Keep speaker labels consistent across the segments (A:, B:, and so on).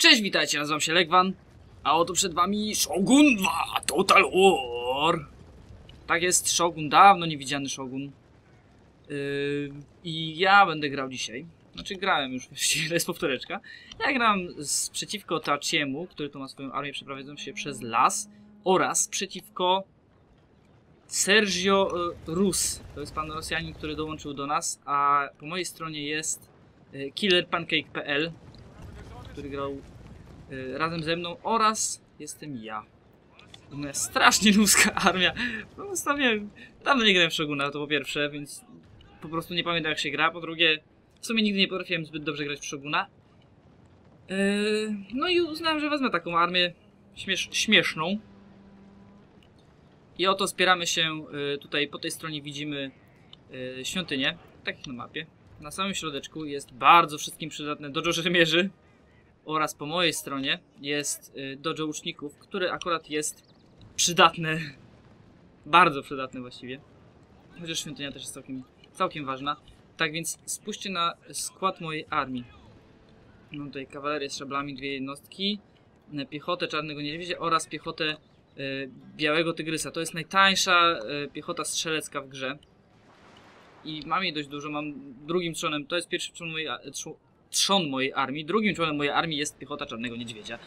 A: Cześć, witajcie, nazywam się Legwan, a oto przed wami Shogun 2 Total War. Tak jest, Shogun, dawno niewidziany Shogun. Yy, I ja będę grał dzisiaj. Znaczy grałem już, to jest powtóreczka. Ja gram z, przeciwko Tachiemu, który tu ma swoją armię przeprowadzającą się przez las oraz przeciwko Sergio y, Rus. To jest pan Rosjanin, który dołączył do nas, a po mojej stronie jest y, killerpancake.pl, który grał razem ze mną oraz jestem ja. Moja strasznie ludzka armia. No, ustawiłem. Dawno nie grałem w Shoguna, to po pierwsze, więc po prostu nie pamiętam jak się gra. Po drugie, w sumie nigdy nie potrafiłem zbyt dobrze grać w Shoguna. Yy, no i uznałem, że wezmę taką armię śmiesz śmieszną. I oto spieramy się, y, tutaj po tej stronie widzimy y, świątynię, tak jak na mapie. Na samym środeczku jest bardzo wszystkim przydatne dojo rzemierzy oraz po mojej stronie jest y, dojo łuczników, które akurat jest przydatne, bardzo przydatne właściwie. Chociaż świątynia też jest całkiem, całkiem ważna. Tak więc spójrzcie na skład mojej armii. Mam tutaj kawalerię z szablami, dwie jednostki, y, piechotę czarnego niedźwiedzia oraz piechotę e, białego tygrysa. To jest najtańsza e, piechota strzelecka w grze. I mam jej dość dużo. Mam drugim trzonem, to jest pierwszy trzon mojej, trzon mojej armii. Drugim trzonem mojej armii jest piechota czarnego niedźwiedzia,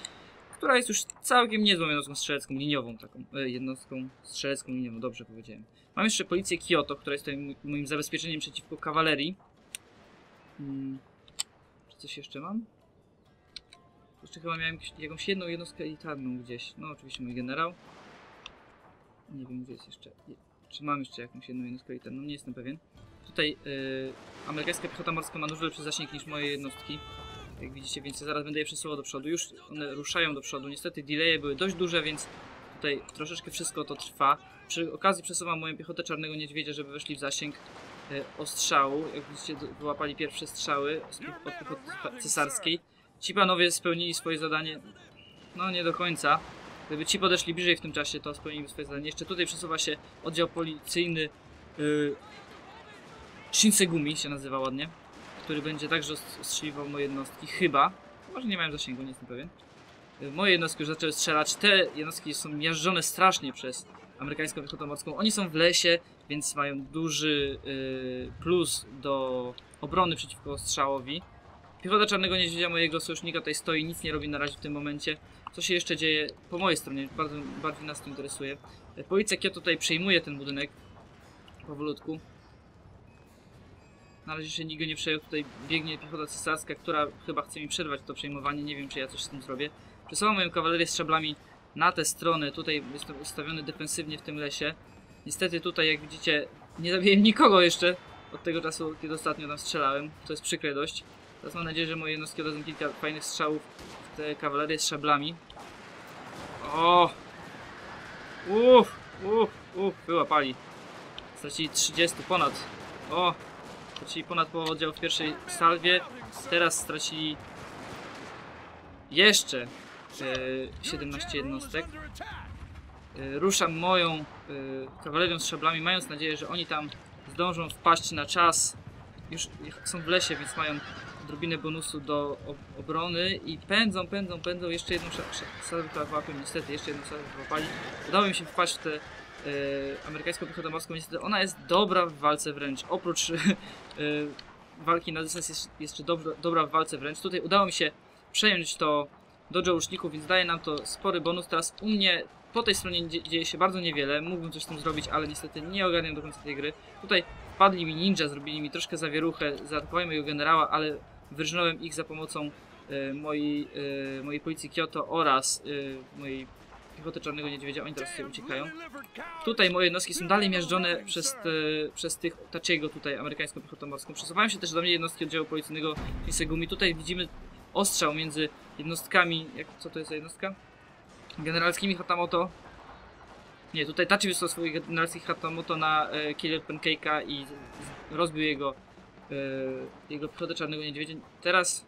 A: która jest już całkiem niezłą jednostką strzelecką, liniową taką. E, jednostką strzelecką liniową, dobrze powiedziałem. Mam jeszcze policję Kyoto, która jest moim zabezpieczeniem przeciwko kawalerii. Hmm. Czy coś jeszcze mam? Jeszcze chyba miałem jakąś- jedną jednostkę elitarną gdzieś. No oczywiście mój generał. Nie wiem gdzie jest jeszcze. je- Czy mam jeszcze jakąś jedną jednostkę elitarną? Nie jestem pewien. Tutaj yy, amerykańska piechota morska ma dużo lepszy zasięg niż moje jednostki. Jak widzicie, więc ja zaraz będę je przesuwał do przodu. Już one ruszają do przodu. Niestety delaye były dość duże, więc tutaj troszeczkę wszystko to trwa. Przy okazji przesuwam moją piechotę czarnego niedźwiedzia, żeby weszli w zasięg yy, ostrzału. Jak widzicie, wyłapali pierwsze strzały od piechoty cesarskiej. Ci panowie spełnili swoje zadanie. No nie do końca. Gdyby ci podeszli bliżej w tym czasie, to spełnili swoje zadanie. Jeszcze tutaj przesuwa się oddział policyjny yy, Shinsegumi się nazywa ładnie, który będzie także os- ostrzeliwał moje jednostki, chyba. Może nie mają zasięgu, nie jestem pewien. Yy, Moje jednostki już zaczęły strzelać. Te jednostki są miażdżone strasznie przez amerykańską piechotę morską. Oni są w lesie, więc mają duży yy, plus do obrony przeciwko ostrzałowi. Piechota Czarnego Niedźwiedzia, mojego sojusznika, tutaj stoi, nic nie robi na razie w tym momencie. Co się jeszcze dzieje po mojej stronie, bardzo bardziej nas to interesuje. E, Policja Kyoto tutaj przejmuje ten budynek powolutku. Na razie nikt go nie przejął, tutaj biegnie piechota cesarska, która chyba chce mi przerwać to przejmowanie, nie wiem czy ja coś z tym zrobię. Przesuwam moją kawalerię z szablami na tę stronę, tutaj jestem ustawiony defensywnie w tym lesie. Niestety tutaj, jak widzicie, nie zabiłem nikogo jeszcze od tego czasu, kiedy ostatnio tam strzelałem, to jest przykre dość. Teraz mam nadzieję, że moje jednostki oddadzą kilka fajnych strzałów w tę kawalerię z szablami. O! Uff, uff, uff, wyłapali. Stracili 30 ponad. O! Stracili ponad połowę oddziału w pierwszej salwie. Teraz stracili jeszcze e, 17 jednostek. E, ruszam moją e, kawalerią z szablami, mając nadzieję, że oni tam zdążą wpaść na czas. Już są w lesie, więc mają odrobinę bonusu do ob- obrony i pędzą, pędzą, pędzą. Jeszcze jedną salwę wyłapią, niestety, jeszcze jedną salwę wyłapali. Udało mi się wpaść w tę e, amerykańską piechotę morską, niestety ona jest dobra w walce wręcz. Oprócz e, walki na dystans jest jeszcze dobra, dobra w walce wręcz. Tutaj udało mi się przejąć to dojo łuczników, więc daje nam to spory bonus. Teraz u mnie po tej stronie dzie- dzieje się bardzo niewiele. Mógłbym coś z tym zrobić, ale niestety nie ogarniam do końca tej gry. Tutaj wpadli mi ninja, zrobili mi troszkę zawieruchę, zaatakowali mojego generała, ale wyrżnąłem ich za pomocą e, mojej, mojej policji Kyoto oraz e, mojej piechoty Czarnego Niedźwiedzia. Oni teraz sobie uciekają. Tutaj moje jednostki są dalej miażdżone przez, te, przez tych Tachiego tutaj, amerykańską piechotą morską. Przesuwają się też do mnie jednostki oddziału policyjnego Isegumi. Tutaj widzimy ostrzał między jednostkami, jak, co to jest za jednostka? Generalskimi Hatamoto. Nie, tutaj Tachi wysłał swoich generalskich Hatamoto na e, Killer Pancake'a i rozbił jego e, jego piechotę Czarnego Niedźwiedzia. Teraz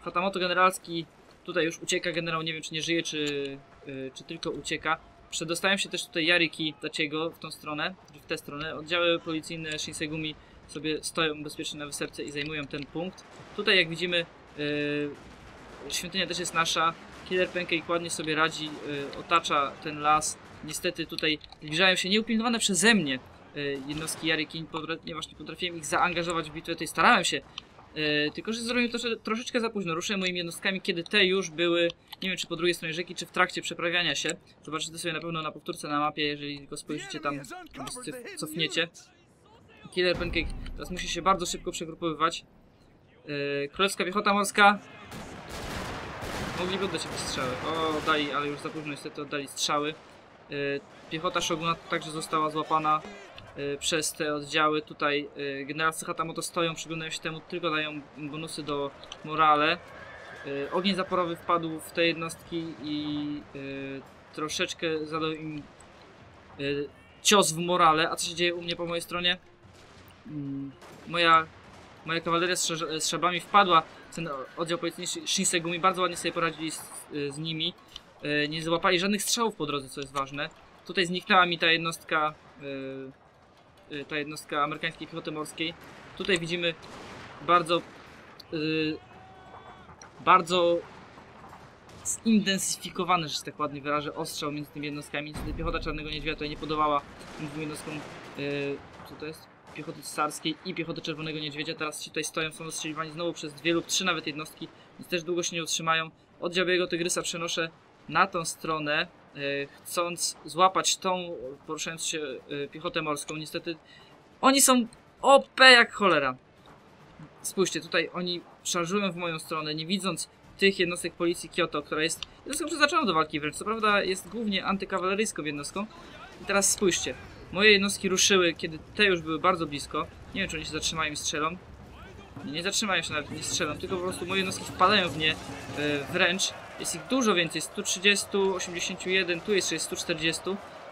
A: Hatamoto generalski tutaj już ucieka generał, nie wiem czy nie żyje, czy, e, czy tylko ucieka. Przedostają się też tutaj Yariki Tachiego w tą stronę, w tę stronę. Oddziały policyjne Shinsegumi sobie stoją bezpiecznie na wysepce i zajmują ten punkt. Tutaj jak widzimy yy, świątynia też jest nasza. Killer Pancake ładnie sobie radzi, y, otacza ten las. Niestety tutaj zbliżają się nieupilnowane przeze mnie y, jednostki Jarykin, ponieważ nie potrafiłem ich zaangażować w bitwę, tutaj starałem się. Y, tylko, że zrobiłem to trosze, troszeczkę za późno. Ruszyłem moimi jednostkami, kiedy te już były, nie wiem czy po drugiej stronie rzeki, czy w trakcie przeprawiania się. Zobaczycie sobie na pewno na powtórce na mapie, jeżeli tylko spojrzycie tam, cof- cofniecie. Killer Pancake teraz musi się bardzo szybko przegrupowywać. Yy, Królewska Piechota Morska. Mogliby oddać jakieś strzały. O, oddali, ale już za późno niestety oddali strzały. Yy, piechota Shoguna także została złapana przez te oddziały. Tutaj generalscy Hatamoto stoją, przyglądają się temu, tylko dają bonusy do morale. Yy, ogień zaporowy wpadł w te jednostki i yy, troszeczkę zadał im cios w morale. A co się dzieje u mnie po mojej stronie? Mm, moja, moja kawaleria z, z szabami wpadła w ten oddział policyjny Shinsegumi, bardzo ładnie sobie poradzili z, z nimi. Nie złapali żadnych strzałów po drodze, co jest ważne. Tutaj zniknęła mi ta jednostka, ta jednostka amerykańskiej piechoty morskiej. Tutaj widzimy bardzo, e, bardzo zintensyfikowany, że się tak ładnie wyrażę, ostrzał między tymi jednostkami. Niestety piechota Czarnego Niedźwiedzia tutaj nie podawała tym dwóm jednostkom, e, co to jest? piechoty cesarskiej i piechoty Czerwonego Niedźwiedzia. Teraz ci tutaj stoją, są ostrzeliwani znowu przez dwie lub trzy nawet jednostki, więc też długo się nie utrzymają. Oddział jego Tygrysa przenoszę na tą stronę, chcąc złapać tą, poruszając się e, piechotę morską. Niestety oni są OP jak cholera. Spójrzcie, tutaj oni szarżują w moją stronę, nie widząc tych jednostek policji Kyoto, która jest jednostką przeznaczoną do walki wręcz. Co prawda jest głównie antykawaleryjską jednostką. I teraz spójrzcie, Moje jednostki ruszyły, kiedy te już były bardzo blisko. Nie wiem, czy oni się zatrzymają i strzelą. Nie, nie zatrzymają się nawet, nie strzelą, tylko po prostu moje jednostki wpadają w nie e, wręcz. Jest ich dużo więcej, 130, 81, tu jest 140.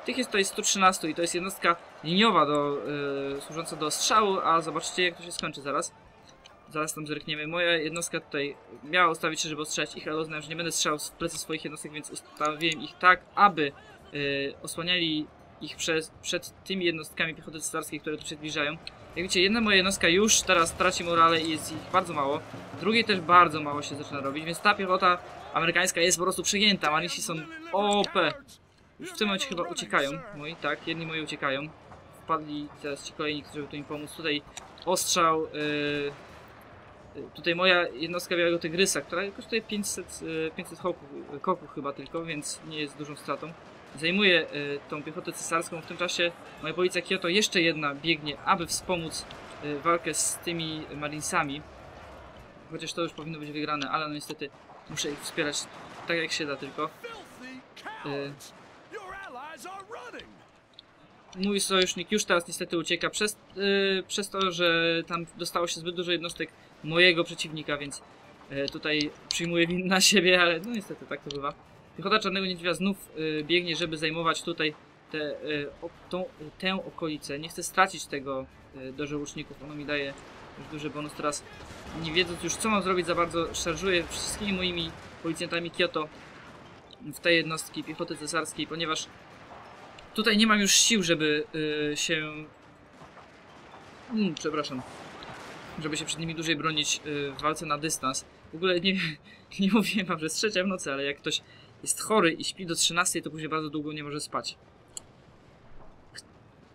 A: Tych jest tutaj 113 i to jest jednostka liniowa do, e, służąca do strzału, a zobaczcie jak to się skończy zaraz. Zaraz tam zerkniemy. Moja jednostka tutaj miała ustawić się, żeby ostrzelać ich, ale uznałem, że nie będę strzelał w plecy swoich jednostek, więc ustawiłem ich tak, aby e, osłaniali ich przez, przed tymi jednostkami piechoty cesarskiej, które tu się zbliżają. Jak widzicie, jedna moja jednostka już teraz traci morale i jest ich bardzo mało. Drugiej też bardzo mało się zaczyna robić, więc ta piechota amerykańska jest po prostu przegięta. Marisi są OP. Już w tym momencie chyba uciekają moi, tak, jedni moi uciekają. Wpadli teraz ci kolejni, którzy tu im pomóc. Tutaj ostrzał. Yy, tutaj moja jednostka Białego Tygrysa, która kosztuje 500, yy, 500 koków, koków chyba tylko, więc nie jest dużą stratą zajmuje y, tą piechotę cesarską. W tym czasie moja policja Kyoto jeszcze jedna biegnie, aby wspomóc y, walkę z tymi marinesami. Chociaż to już powinno być wygrane, ale no niestety muszę ich wspierać tak jak się da tylko. Y, mój sojusznik już teraz niestety ucieka przez, y, przez to, że tam dostało się zbyt dużo jednostek mojego przeciwnika, więc y, tutaj przyjmuję win na siebie, ale no niestety tak to bywa. Piechota Czarnego Niedźwiedzia znów biegnie, żeby zajmować tutaj te, o, tą, tę okolicę. Nie chcę stracić tego do żołączników. Ono mi daje już duży bonus. Teraz nie wiedząc już co mam zrobić za bardzo, szarżuję wszystkimi moimi policjantami Kyoto w tej jednostki piechoty cesarskiej, ponieważ tutaj nie mam już sił, żeby y, się... Mm, przepraszam. Żeby się przed nimi dłużej bronić y, w walce na dystans. W ogóle nie, nie mówiłem wam, że jest trzecia w nocy, ale jak ktoś jest chory i śpi do 13, to później bardzo długo nie może spać.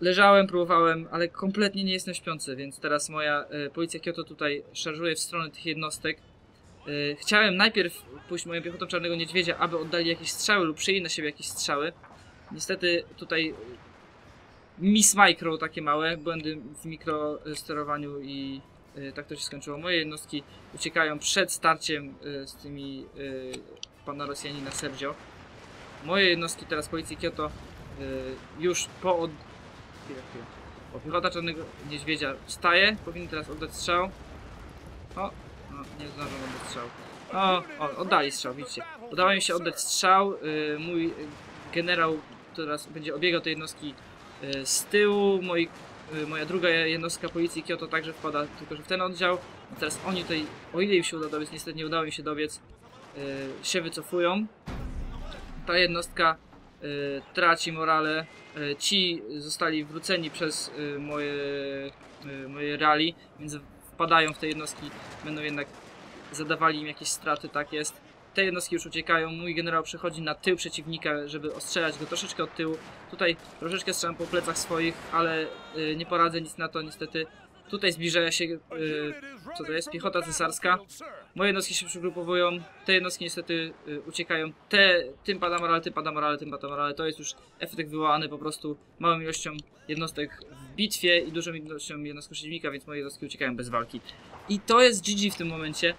A: Leżałem, próbowałem, ale kompletnie nie jestem śpiący, więc teraz moja e, policja Kyoto tutaj szarżuje w stronę tych jednostek. E, chciałem najpierw pójść moją piechotą Czarnego Niedźwiedzia, aby oddali jakieś strzały lub przyjęli na siebie jakieś strzały. Niestety tutaj Miss Micro takie małe, błędy w mikrosterowaniu i e, tak to się skończyło. Moje jednostki uciekają przed starciem z tymi pana Rosjanina Sergio. Moje jednostki teraz policji Kyoto już po od... Chwilę, chwilę. O, piechota czarnego niedźwiedzia wstaje, powinien teraz oddać strzał. O, no, nie zdążą oddać strzał. O, o, oddali strzał, widzicie. Udało mi się oddać strzał. Y, mój generał teraz będzie obiegał tej jednostki y, z tyłu. Moi, y, moja druga jednostka policji Kyoto także wpada, tylko że w ten oddział. I teraz oni tutaj, o ile im się uda dobiec, niestety nie udało im się dobiec, y, się wycofują. Ta jednostka y, traci morale. Y, ci zostali wróceni przez y, moje, y, moje rally, więc wpadają w te jednostki, będą jednak zadawali im jakieś straty, tak jest. Te jednostki już uciekają, mój generał przechodzi na tył przeciwnika, żeby ostrzelać go troszeczkę od tyłu. Tutaj troszeczkę strzelam po plecach swoich, ale nie poradzę nic na to niestety. Tutaj zbliża się, y, co to jest, piechota cesarska. Moje jednostki się przygrupowują, te jednostki niestety y, uciekają. Te, tym pada morale, tym pada morale, tym pada morale. To jest już efekt wywołany po prostu małą ilością jednostek w bitwie i dużą ilością jednostek przeciwnika, więc moje jednostki uciekają bez walki. I to jest GG w tym momencie.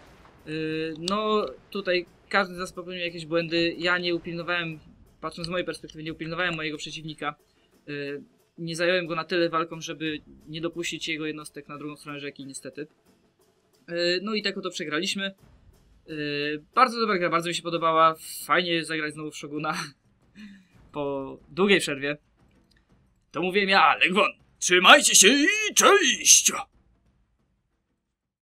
A: Y, no tutaj każdy z nas popełnił jakieś błędy. Ja nie upilnowałem, patrząc z mojej perspektywy, nie upilnowałem mojego przeciwnika. Nie zająłem go na tyle walką, żeby nie dopuścić jego jednostek na drugą stronę rzeki, niestety. Yy, No i tak oto przegraliśmy. Yy, Bardzo dobra gra, bardzo mi się podobała. Fajnie zagrać znowu w Shoguna po długiej przerwie. To mówiłem ja, Legwon. Trzymajcie się i cześć!